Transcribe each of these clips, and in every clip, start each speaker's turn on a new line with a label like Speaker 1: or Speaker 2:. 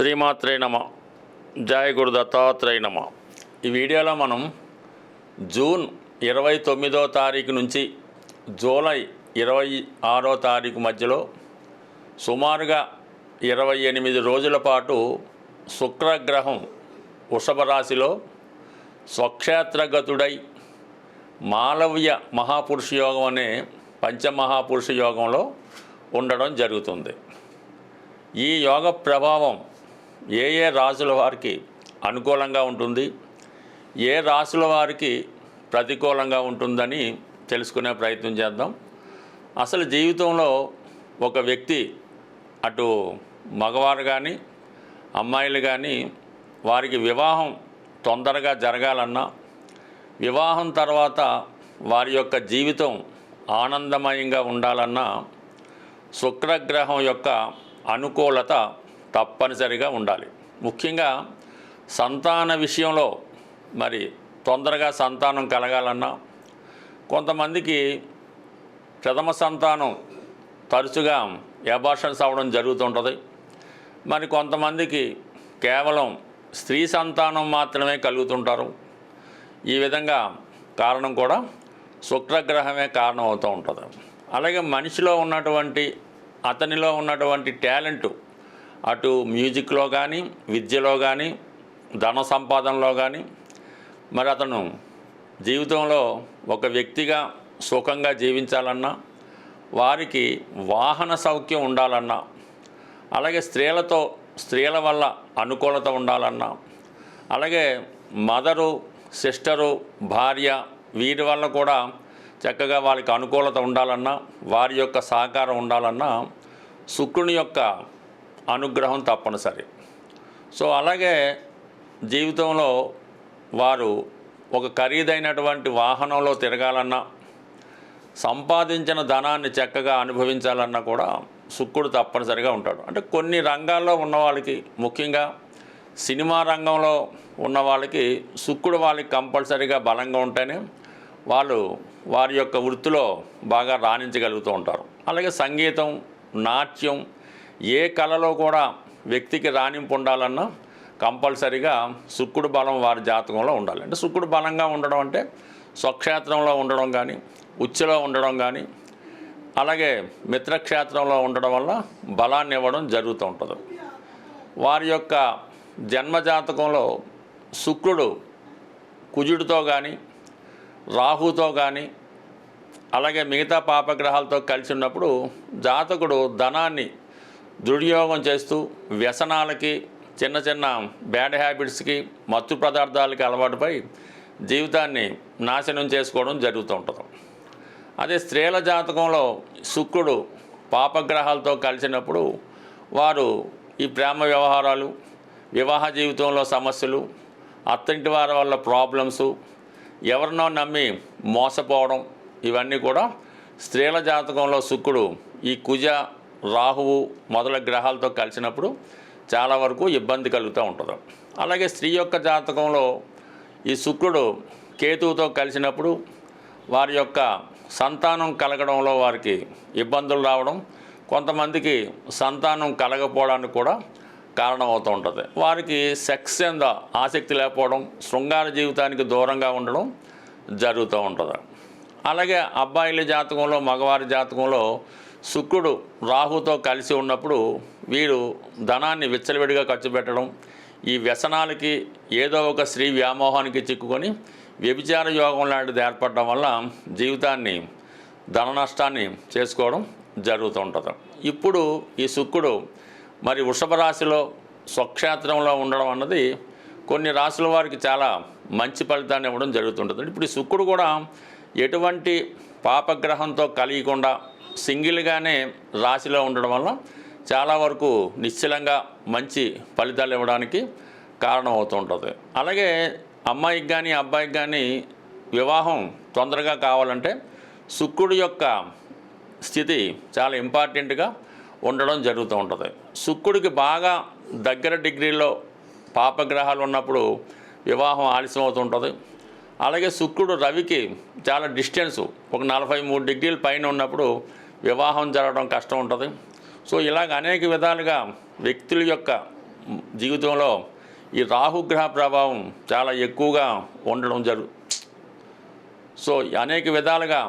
Speaker 1: శ్రీమాత్రే నమ. జయ గురు దత్తాత్రేయ నమ. ఈ వీడియోలో మనం జూన్ ఇరవై తొమ్మిదో తారీఖు నుంచి జూలై ఇరవై ఆరో తారీఖు మధ్యలో సుమారుగా ఇరవై ఎనిమిది రోజుల పాటు శుక్రగ్రహం వృషభ రాశిలో స్వక్షేత్రగతుడై మాలవ్య మహాపురుష యోగం అనే పంచమహాపురుష యోగంలో ఉండడం జరుగుతుంది. ఈ యోగ ప్రభావం ఏ ఏ రాసుల వారికి అనుకూలంగా ఉంటుంది ఏ రాసుల వారికి ప్రతికూలంగా ఉంటుందని తెలుసుకునే ప్రయత్నం చేద్దాం. అసలు జీవితంలో ఒక వ్యక్తి అటు మగవారు కానీ అమ్మాయిలు కానీ వారికి వివాహం తొందరగా జరగాలన్నా వివాహం తర్వాత వారి యొక్క జీవితం ఆనందమయంగా ఉండాలన్నా శుక్రగ్రహం యొక్క అనుకూలత తప్పనిసరిగా ఉండాలి. ముఖ్యంగా సంతాన విషయంలో మరి తొందరగా సంతానం కలగాలన్నా కొంతమందికి ప్రథమ సంతానం తరచుగా ఎబార్షన్స్ అవ్వడం జరుగుతుంటుంది. మరి కొంతమందికి కేవలం స్త్రీ సంతానం మాత్రమే కలుగుతుంటారు. ఈ విధంగా కారణం కూడా శుక్రగ్రహమే కారణం అవుతూ ఉంటుంది. అలాగే మనిషిలో ఉన్నటువంటి అతనిలో ఉన్నటువంటి టాలెంటు అటు మ్యూజిక్లో కానీ విద్యలో కానీ ధన సంపాదనలో కానీ మరి అతను జీవితంలో ఒక వ్యక్తిగా సుఖంగా జీవించాలన్నా వారికి వాహన సౌఖ్యం ఉండాలన్నా అలాగే స్త్రీలతో స్త్రీల వల్ల అనుకూలత ఉండాలన్నా అలాగే మదరు సిస్టరు భార్య వీరి వల్ల కూడా చక్కగా వాళ్ళకి అనుకూలత ఉండాలన్నా వారి యొక్క సహకారం ఉండాలన్నా శుక్రుని యొక్క అనుగ్రహం తప్పనిసరి. సో అలాగే జీవితంలో వారు ఒక ఖరీదైనటువంటి వాహనంలో తిరగాలన్నా సంపాదించిన ధనాన్ని చక్కగా అనుభవించాలన్నా కూడా శుక్రుడు తప్పనిసరిగా ఉంటాడు. అంటే కొన్ని రంగాల్లో ఉన్న వాళ్ళకి ముఖ్యంగా సినిమా రంగంలో ఉన్న వాళ్ళకి శుక్రుడు వాళ్ళకి కంపల్సరీగా బలంగా ఉంటేనే వాళ్ళు వారి యొక్క వృత్తిలో బాగా రాణించగలుగుతూ ఉంటారు. అలాగే సంగీతం నాట్యం ఏ కళలో కూడా వ్యక్తికి రాణింపు ఉండాలన్నా కంపల్సరిగా శుక్రుడు బలం వారి జాతకంలో ఉండాలి. అంటే శుక్రుడు బలంగా ఉండడం అంటే స్వక్షేత్రంలో ఉండడం కానీ ఉచ్చలో ఉండడం కానీ అలాగే మిత్రక్షేత్రంలో ఉండడం వల్ల బలాన్ని ఇవ్వడం జరుగుతూ ఉంటుంది. వారి యొక్క జన్మజాతకంలో శుక్రుడు కుజుడితో కానీ రాహుతో కానీ అలాగే మిగతా పాపగ్రహాలతో కలిసి ఉన్నప్పుడు జాతకుడు ధనాన్ని దుర్యోగం చేస్తూ వ్యసనాలకి చిన్న చిన్న బ్యాడ్ హ్యాబిట్స్కి మత్తు పదార్థాలకి అలవాటుపై జీవితాన్ని నాశనం చేసుకోవడం జరుగుతూ ఉంటుంది. అదే స్త్రీల జాతకంలో శుక్రుడు పాపగ్రహాలతో కలిసినప్పుడు వారు ఈ ప్రేమ వ్యవహారాలు వివాహ జీవితంలో సమస్యలు అత్తింటి వారి వల్ల ప్రాబ్లమ్స్ ఎవరినో నమ్మి మోసపోవడం ఇవన్నీ కూడా స్త్రీల జాతకంలో శుక్రుడు ఈ కుజ రాహువు మొదల గ్రహాలతో కలిసినప్పుడు చాలా వరకు ఇబ్బంది కలుగుతూ ఉంటుంది. అలాగే స్త్రీ యొక్క జాతకంలో ఈ శుక్రుడు కేతువుతో కలిసినప్పుడు వారి యొక్క సంతానం కలగడంలో వారికి ఇబ్బందులు రావడం కొంతమందికి సంతానం కలగపోవడానికి కూడా కారణమవుతూ ఉంటుంది. వారికి సెక్స్ మీద ఆసక్తి లేకపోవడం శృంగార జీవితానికి దూరంగా ఉండడం జరుగుతూ ఉంటుంది. అలాగే అబ్బాయిల జాతకంలో మగవారి జాతకంలో శుక్రుడు రాహుతో కలిసి ఉన్నప్పుడు వీరు ధనాన్ని విచ్చలవిడిగా ఖర్చు పెట్టడం ఈ వ్యసనాలకి ఏదో ఒక స్త్రీ వ్యామోహానికి చిక్కుకొని వ్యభిచార యోగం లాంటిది ఏర్పడడం వల్ల జీవితాన్ని ధన నష్టాన్ని చేసుకోవడం జరుగుతూ ఉంటుంది. ఇప్పుడు ఈ శుక్రుడు మరి వృషభ రాశిలో స్వక్షేత్రంలో ఉండడం అన్నది కొన్ని రాశుల వారికి చాలా మంచి ఫలితాన్ని ఇవ్వడం జరుగుతుంటుంది ఇప్పుడు ఈ శుక్రుడు కూడా ఎటువంటి పాపగ్రహంతో కలియకుండా సింగిల్గానే రాశిలో ఉండడం వల్ల చాలా వరకు నిశ్చలంగా మంచి ఫలితాలు ఇవ్వడానికి కారణం అవుతుంటుంది అలాగే అమ్మాయికి కానీ అబ్బాయికి కానీ వివాహం తొందరగా కావాలంటే శుక్రుడు యొక్క స్థితి చాలా ఇంపార్టెంట్గా ఉండడం జరుగుతూ ఉంటుంది. శుక్రుడికి బాగా దగ్గర డిగ్రీలో పాపగ్రహాలు ఉన్నప్పుడు వివాహం ఆలస్యం అవుతుంటుంది అలాగే శుక్రుడు రవికి చాలా డిస్టెన్స్ ఒక నలభై మూడు డిగ్రీల పైన ఉన్నప్పుడు వివాహం జరగడం కష్టం ఉంటుంది. సో ఇలాగ అనేక విధాలుగా వ్యక్తుల యొక్క జీవితంలో ఈ రాహుగ్రహ ప్రభావం చాలా ఎక్కువగా ఉండడం జరు సో అనేక విధాలుగా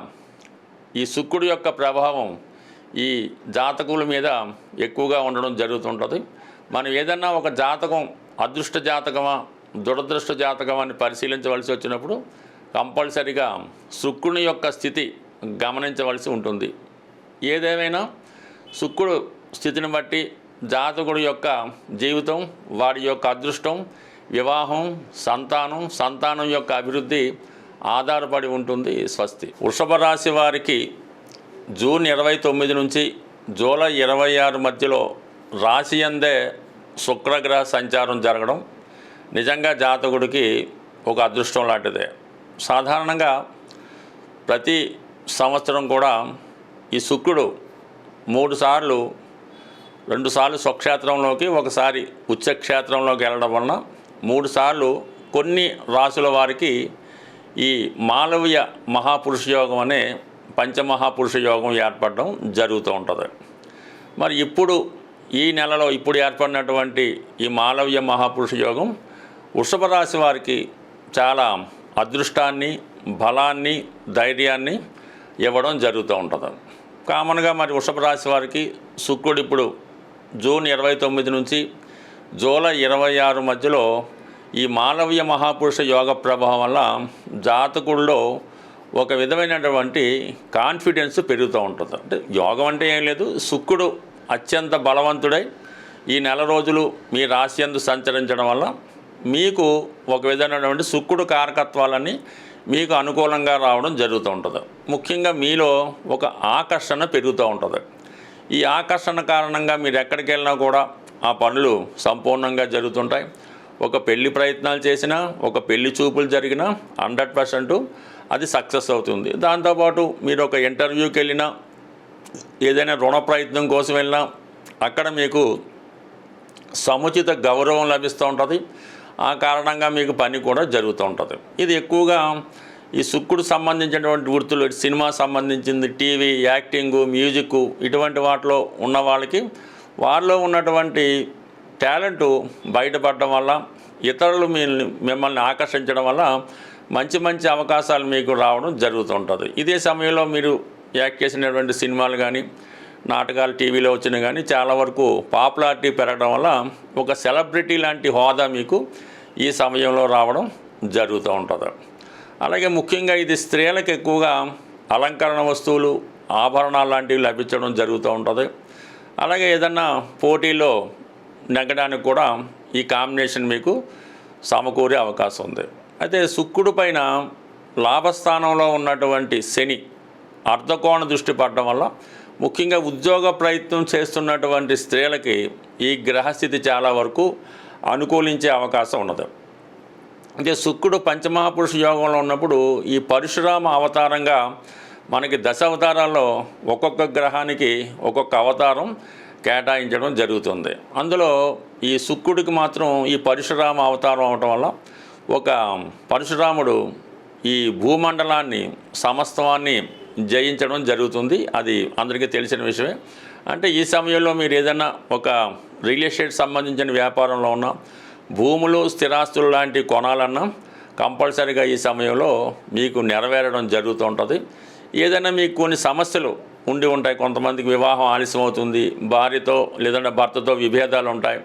Speaker 1: ఈ శుక్రుడి యొక్క ప్రభావం ఈ జాతకుల మీద ఎక్కువగా ఉండడం జరుగుతుంటుంది. మనం ఏదన్నా ఒక జాతకం అదృష్ట జాతకమా దురదృష్ట జాతకమా అని పరిశీలించవలసి వచ్చినప్పుడు కంపల్సరిగా శుక్రుని యొక్క స్థితి గమనించవలసి ఉంటుంది. ఏదేమైనా శుక్రుడు స్థితిని బట్టి జాతకుడు యొక్క జీవితం వాడి యొక్క అదృష్టం వివాహం సంతానం సంతానం యొక్క అభివృద్ధి ఆధారపడి ఉంటుంది స్వస్తి. వృషభ రాశి వారికి జూన్ ఇరవై తొమ్మిది నుంచి జూలై ఇరవై ఆరు మధ్యలో రాశి అందే శుక్రగ్రహ సంచారం జరగడం నిజంగా జాతకుడికి ఒక అదృష్టం లాంటిదే. సాధారణంగా ప్రతి సంవత్సరం కూడా ఈ శుక్రుడు మూడుసార్లు రెండుసార్లు స్వక్షేత్రంలోకి ఒకసారి ఉచ్చక్షేత్రంలోకి వెళ్ళడం వలన మూడుసార్లు కొన్ని రాసుల వారికి ఈ మాలవీయ మహాపురుష యోగం అనే పంచమహాపురుష యోగం ఏర్పడడం జరుగుతూ ఉంటుంది. మరి ఇప్పుడు ఈ నెలలో ఇప్పుడు ఏర్పడినటువంటి ఈ మాలవ్య మహాపురుష యోగం వృషభ రాశి వారికి చాలా అదృష్టాన్ని బలాన్ని ధైర్యాన్ని ఇవ్వడం జరుగుతూ ఉంటుంది. కామన్గా మరి వృషభ రాశి వారికి శుక్రుడు ఇప్పుడు జూన్ ఇరవై తొమ్మిది నుంచి జూలై ఇరవై ఆరు మధ్యలో ఈ మానవీయ మహాపురుష యోగ ప్రభావం వల్ల జాతకుల్లో ఒక విధమైనటువంటి కాన్ఫిడెన్స్ పెరుగుతూ ఉంటుంది. అంటే యోగం అంటే ఏం లేదు శుక్రుడు అత్యంత బలవంతుడై ఈ నెల రోజులు మీ రాశి అందు సంచరించడం వల్ల మీకు ఒక విధమైనటువంటి శుక్రుడు కారకత్వాలన్నీ మీకు అనుకూలంగా రావడం జరుగుతూ ఉంటుంది. ముఖ్యంగా మీలో ఒక ఆకర్షణ పెరుగుతూ ఉంటుంది. ఈ ఆకర్షణ కారణంగా మీరు ఎక్కడికి వెళ్ళినా కూడా ఆ పనులు సంపూర్ణంగా జరుగుతుంటాయి. ఒక పెళ్ళి ప్రయత్నాలు చేసినా ఒక పెళ్ళి చూపులు జరిగినా హండ్రెడ్ పర్సెంట్ అది సక్సెస్ అవుతుంది. దాంతోపాటు మీరు ఒక ఇంటర్వ్యూకి వెళ్ళినా ఏదైనా రుణ ప్రయత్నం కోసం వెళ్ళినా అక్కడ మీకు సముచిత గౌరవం లభిస్తూ ఉంటుంది. ఆ కారణంగా మీకు పని కూడా జరుగుతూ ఉంటుంది. ఇది ఎక్కువగా ఈ శుక్రుడు సంబంధించినటువంటి వృత్తులు సినిమా సంబంధించింది టీవీ యాక్టింగు మ్యూజిక్ ఇటువంటి వాటిలో ఉన్న వాళ్ళకి వారిలో ఉన్నటువంటి టాలెంట్ బయటపడడం వల్ల ఇతరులు మీ మిమ్మల్ని ఆకర్షించడం వల్ల మంచి మంచి అవకాశాలు మీకు రావడం జరుగుతుంటుంది ఇదే సమయంలో మీరు యాక్ట్ చేసినటువంటి సినిమాలు కానీ నాటకాలు టీవీలో వచ్చినాయి కానీ చాలా వరకు పాపులారిటీ పెరగడం వల్ల ఒక సెలబ్రిటీ లాంటి హోదా మీకు ఈ సమయంలో రావడం జరుగుతూ ఉంటుంది. అలాగే ముఖ్యంగా ఇది స్త్రీలకు ఎక్కువగా అలంకరణ వస్తువులు ఆభరణాలు లాంటివి లభించడం జరుగుతూ ఉంటుంది. అలాగే ఏదన్నా పోటీలో నెగ్గడానికి కూడా ఈ కాంబినేషన్ మీకు సమకూరే అవకాశం ఉంది. అయితే శుక్రుడు పైన లాభస్థానంలో ఉన్నటువంటి శని అర్ధకోణ దృష్టి పడడం వల్ల ముఖ్యంగా ఉద్యోగ ప్రయత్నం చేస్తున్నటువంటి స్త్రీలకి ఈ గ్రహస్థితి చాలా వరకు అనుకూలించే అవకాశం ఉన్నది. అంటే శుక్రుడు పంచమహాపురుష యోగంలో ఉన్నప్పుడు ఈ పరశురామ అవతారంగా మనకి దశ అవతారాల్లో ఒక్కొక్క గ్రహానికి ఒక్కొక్క అవతారం కేటాయించడం జరుగుతుంది. అందులో ఈ శుక్రుడికి మాత్రం ఈ పరశురామ అవతారం అవటం వల్ల ఒక పరశురాముడు ఈ భూమండలాన్ని సమస్తవాన్ని జయించడం జరుగుతుంది. అది అందరికీ తెలిసిన విషయమే. అంటే ఈ సమయంలో మీరు ఏదైనా ఒక రియల్ ఎస్టేట్ సంబంధించిన వ్యాపారంలో ఉన్న భూములు స్థిరాస్తులు లాంటివి కొనాలన్నా కంపల్సరీగా ఈ సమయంలో మీకు నెరవేరడం జరుగుతూ ఉంటుంది. ఏదైనా మీకు కొన్ని సమస్యలు ఉండి ఉంటాయి. కొంతమందికి వివాహం ఆలస్యం అవుతుంది. భార్యతో లేదంటే భర్తతో విభేదాలు ఉంటాయి.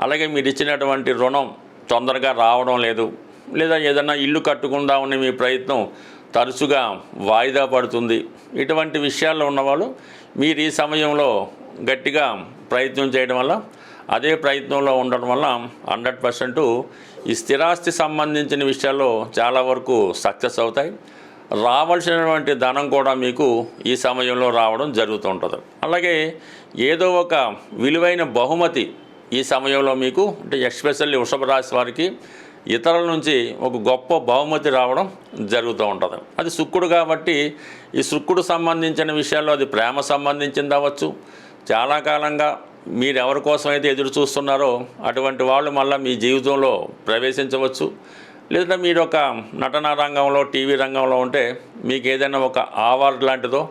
Speaker 1: అలాగే మీరు ఇచ్చినటువంటి రుణం తొందరగా రావడం లేదు. లేదా ఏదైనా ఇల్లు కట్టుకుందామని మీ ప్రయత్నం తరచుగా వాయిదా పడుతుంది. ఇటువంటి విషయాల్లో ఉన్నవాళ్ళు మీరు ఈ సమయంలో గట్టిగా ప్రయత్నం చేయడం వల్ల అదే ప్రయత్నంలో ఉండడం వల్ల హండ్రెడ్ పర్సెంట్ ఈ స్థిరాస్తి సంబంధించిన విషయాల్లో చాలా వరకు సక్సెస్ అవుతాయి. రావాల్సినటువంటి ధనం కూడా మీకు ఈ సమయంలో రావడం జరుగుతుంటుంది అలాగే ఏదో ఒక విలువైన బహుమతి ఈ సమయంలో మీకు అంటే ఎస్పెషల్లీ వృషభ రాశి వారికి ఇతరుల నుంచి ఒక గొప్ప బహుమతి రావడం జరుగుతూ ఉంటుంది. అది శుక్రుడు కాబట్టి ఈ శుక్రుడు సంబంధించిన విషయాల్లో అది ప్రేమ సంబంధించింది అవ్వచ్చు. చాలా కాలంగా మీరు ఎవరి కోసం అయితే ఎదురు చూస్తున్నారో అటువంటి వాళ్ళు మళ్ళీ మీ జీవితంలో ప్రవేశించవచ్చు. లేదంటే మీరు ఒక నటనా రంగంలో టీవీ రంగంలో ఉంటే మీకు ఏదైనా ఒక అవార్డు లాంటిదో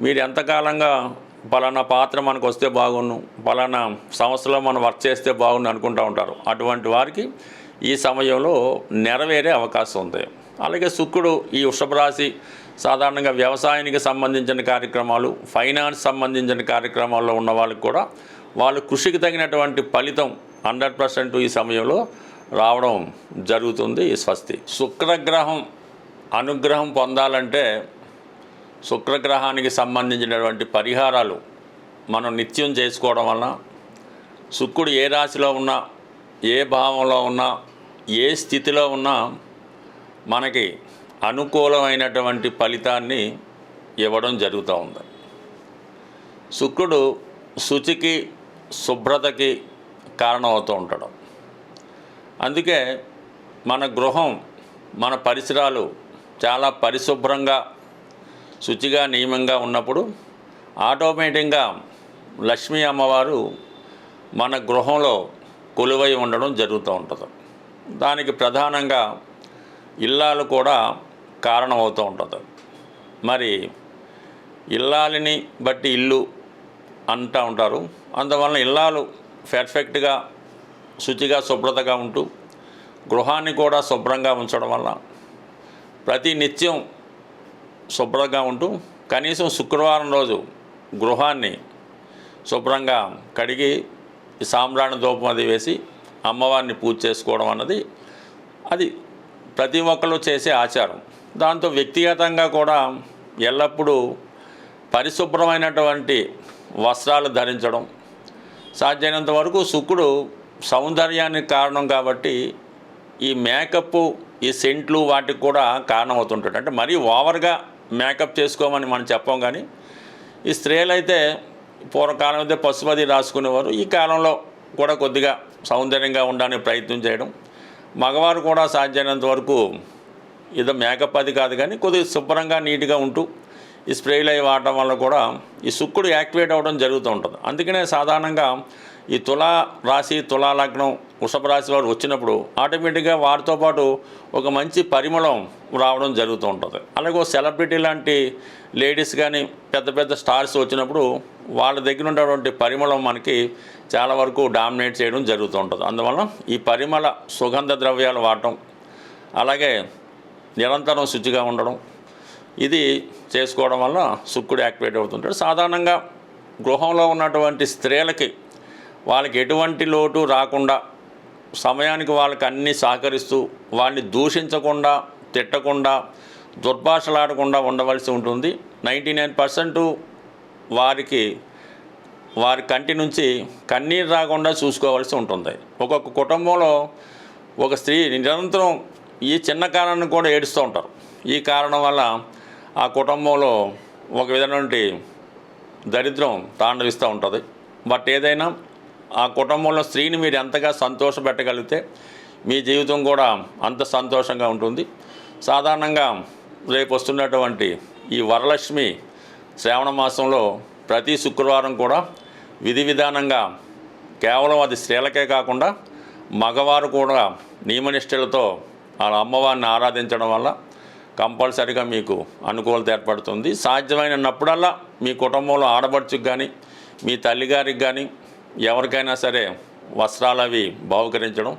Speaker 1: మీరు ఎంతకాలంగా పలానా పాత్ర మనకు వస్తే బాగుండు పలానా సంస్థలో మనం వర్క్ చేస్తే బాగుండు అనుకుంటూ ఉంటారు. అటువంటి వారికి ఈ సమయంలో నెరవేరే అవకాశం ఉంది. అలాగే శుక్రుడు ఈ వృషభ రాశి సాధారణంగా వ్యవసాయానికి సంబంధించిన కార్యక్రమాలు ఫైనాన్స్ సంబంధించిన కార్యక్రమాల్లో ఉన్న వాళ్ళకి కూడా వాళ్ళ కృషికి తగినటువంటి ఫలితం హండ్రెడ్ పర్సెంట్ ఈ సమయంలో రావడం జరుగుతుంది ఈ స్వస్తి. శుక్రగ్రహం అనుగ్రహం పొందాలంటే శుక్రగ్రహానికి సంబంధించినటువంటి పరిహారాలు మనం నిత్యం చేసుకోవడం వలన శుక్రుడు ఏ రాశిలో ఉన్నా ఏ భావంలో ఉన్నా ఏ స్థితిలో ఉన్నా మనకి అనుకూలమైనటువంటి ఫలితాన్ని ఇవ్వడం జరుగుతూ ఉంది. శుక్రుడు శుచికి శుభ్రతకి కారణమవుతూ ఉంటాడు. అందుకే మన గృహం మన పరిసరాలు చాలా పరిశుభ్రంగా శుచిగా నియమంగా ఉన్నప్పుడు ఆటోమేటిక్గా లక్ష్మీ అమ్మవారు మన గృహంలో కొలువై ఉండడం జరుగుతూ ఉంటుంది. దానికి ప్రధానంగా ఇల్లాలు కూడా కారణమవుతూ ఉంటుంది. మరి ఇల్లాలిని బట్టి ఇల్లు అంటూ ఉంటారు. అందువలన ఇల్లాలు పెర్ఫెక్ట్గా శుచిగా శుభ్రతగా ఉంటూ గృహాన్ని కూడా శుభ్రంగా ఉంచడం వల్ల ప్రతి నిత్యం శుభ్రంగా ఉంటూ కనీసం శుక్రవారం రోజు గృహాన్ని శుభ్రంగా కడిగి సాంబ్రాణి ధూపం అది వేసి అమ్మవారిని పూజ చేసుకోవడం అన్నది అది ప్రతి ఒక్కరు చేసే ఆచారం. దాంతో వ్యక్తిగతంగా కూడా ఎల్లప్పుడూ పరిశుభ్రమైనటువంటి వస్త్రాలు ధరించడం సాధ్యమైనంత వరకు శుక్రుడు సౌందర్యానికి కారణం కాబట్టి ఈ మేకప్ ఈ సెంట్లు వాటికి కూడా కారణమవుతుంటాడు. అంటే మరీ ఓవర్గా మేకప్ చేసుకోమని మనం చెప్పం కానీ ఈ స్త్రీలైతే పూర్వకాలం అయితే పసుపది రాసుకునేవారు. ఈ కాలంలో కూడా కొద్దిగా సౌందర్యంగా ఉండడానికి ప్రయత్నం చేయడం. మగవారు కూడా సాధ్యమైనంత వరకు ఏదో మేకప్ అది కాదు కానీ కొద్దిగా శుభ్రంగా నీట్గా ఉంటూ ఈ స్ప్రేలు అవి వాడటం వల్ల కూడా ఈ శుక్రుడు యాక్టివేట్ అవ్వడం జరుగుతూ ఉంటుంది. అందుకనే సాధారణంగా ఈ తులా రాశి తులా లగ్నం వృషభ రాశి వారు వచ్చినప్పుడు ఆటోమేటిక్గా వారితో పాటు ఒక మంచి పరిమళం రావడం జరుగుతూ ఉంటుంది. అలాగే సెలబ్రిటీ లాంటి లేడీస్ కానీ పెద్ద పెద్ద స్టార్స్ వచ్చినప్పుడు వాళ్ళ దగ్గర ఉన్నటువంటి పరిమళం మనకి చాలా వరకు డామినేట్ చేయడం జరుగుతూ ఉంటుంది. అందువల్ల ఈ పరిమళ సుగంధ ద్రవ్యాలు వాడటం అలాగే నిరంతరం శుచిగా ఉండడం ఇది చేసుకోవడం వల్ల శుక్రుడు యాక్టివేట్ అవుతుంటాడు. సాధారణంగా గృహంలో ఉన్నటువంటి స్త్రీలకి వాళ్ళకి ఎటువంటి లోటు రాకుండా సమయానికి వాళ్ళకి అన్నీ సహకరిస్తూ వాళ్ళని దూషించకుండా తిట్టకుండా దుర్భాషలాడకుండా ఉండవలసి ఉంటుంది. నైంటీ నైన్ పర్సెంట్ వారికి వారి కంటి నుంచి కన్నీరు రాకుండా చూసుకోవాల్సి ఉంటుంది. ఒక్కొక్క కుటుంబంలో ఒక స్త్రీ నిరంతరం ఈ చిన్న కారణాన్ని కూడా ఏడుస్తూ ఉంటారు. ఈ కారణం వల్ల ఆ కుటుంబంలో ఒక విధమైనటువంటి దరిద్రం తాండవిస్తూ ఉంటుంది. బట్ ఏదైనా ఆ కుటుంబంలో స్త్రీని మీరు ఎంతగా సంతోషపెట్టగలిగితే మీ జీవితం కూడా అంత సంతోషంగా ఉంటుంది. సాధారణంగా రేపు వస్తున్నటువంటి ఈ వరలక్ష్మి శ్రావణ మాసంలో ప్రతి శుక్రవారం కూడా విధి విధానంగా కేవలం అది స్త్రీలకే కాకుండా మగవారు కూడా నియమనిష్టలతో ఆ అమ్మవారిని ఆరాధించడం వల్ల కంపల్సరిగా మీకు అనుకూలత ఏర్పడుతుంది. సాధ్యమైనప్పుడల్లా మీ కుటుంబంలో ఆడబడుచుకు కానీ మీ తల్లిగారికి కానీ ఎవరికైనా సరే వస్త్రాలు అవి బహుకరించడం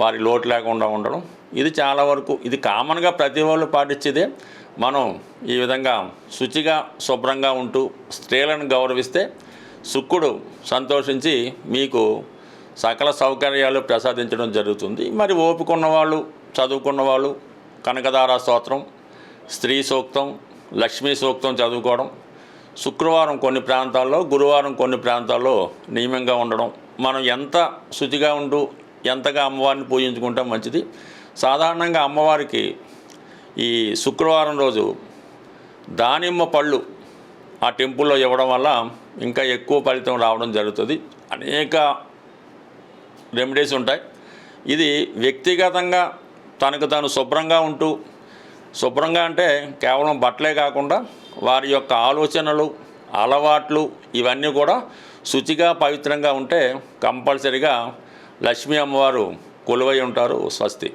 Speaker 1: వారి లోటు లేకుండా ఉండడం ఇది చాలా వరకు ఇది కామన్గా ప్రతి వాళ్ళు పాటించేదే. మనం ఈ విధంగా శుచిగా శుభ్రంగా ఉంటూ స్త్రీలను గౌరవిస్తే శుక్రుడు సంతోషించి మీకు సకల సౌకర్యాలు ప్రసాదించడం జరుగుతుంది. మరి ఓపుకున్న వాళ్ళు చదువుకున్న వాళ్ళు కనకదార స్తోత్రం స్త్రీ సూక్తం లక్ష్మీ సూక్తం చదువుకోవడం శుక్రవారం కొన్ని ప్రాంతాల్లో గురువారం కొన్ని ప్రాంతాల్లో నియమంగా ఉండడం మనం ఎంత శుచిగా ఉంటూ ఎంతగా అమ్మవారిని పూజించుకుంటాం మంచిది. సాధారణంగా అమ్మవారికి ఈ శుక్రవారం రోజు దానిమ్మ పళ్ళు ఆ టెంపుల్లో ఇవ్వడం వల్ల ఇంకా ఎక్కువ ఫలితం రావడం జరుగుతుంది. అనేక రెమెడీస్ ఉంటాయి. ఇది వ్యక్తిగతంగా తనకు తాను శుభ్రంగా ఉంటూ శుభ్రంగా అంటే కేవలం బట్టలే కాకుండా వారి యొక్క ఆలోచనలు అలవాట్లు ఇవన్నీ కూడా శుచిగా పవిత్రంగా ఉంటే కంపల్సరిగా లక్ష్మీ అమ్మవారు కొలువై ఉంటారు. స్వస్తి.